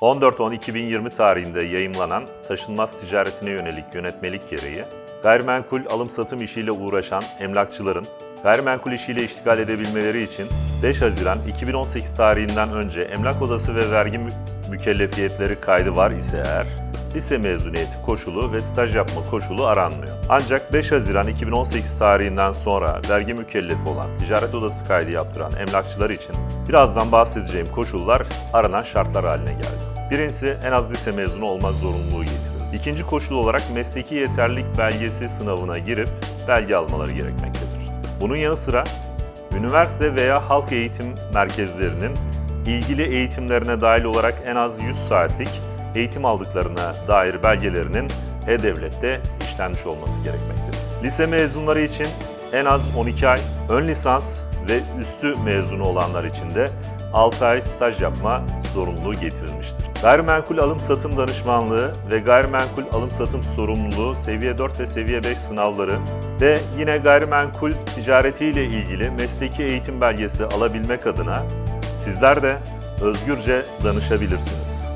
14-10-2020 tarihinde yayımlanan taşınmaz ticaretine yönelik yönetmelik gereği, gayrimenkul alım-satım işiyle uğraşan emlakçıların gayrimenkul işiyle iştigal edebilmeleri için 5 Haziran 2018 tarihinden önce emlak odası ve vergi mü- mükellefiyetleri kaydı var ise eğer, lise mezuniyeti koşulu ve staj yapma koşulu aranmıyor. Ancak 5 Haziran 2018 tarihinden sonra vergi mükellefi olan ticaret odası kaydı yaptıran emlakçılar için birazdan bahsedeceğim koşullar aranan şartlar haline geldi. Birincisi en az lise mezunu olma zorunluluğu getirildi. İkinci koşul olarak mesleki yeterlilik belgesi sınavına girip belge almaları gerekmektedir. Bunun yanı sıra üniversite veya halk eğitim merkezlerinin ilgili eğitimlerine dahil olarak en az 100 saatlik eğitim aldıklarına dair belgelerinin E-Devlet'te işlenmiş olması gerekmektedir. Lise mezunları için en az 12 ay, ön lisans ve üstü mezunu olanlar için de 6 ay staj yapma zorunluluğu getirilmiştir. Gayrimenkul alım satım danışmanlığı ve gayrimenkul alım satım sorumluluğu seviye 4 ve seviye 5 sınavları ve yine gayrimenkul ticaretiyle ilgili mesleki eğitim belgesi alabilmek adına sizler de özgürce danışabilirsiniz.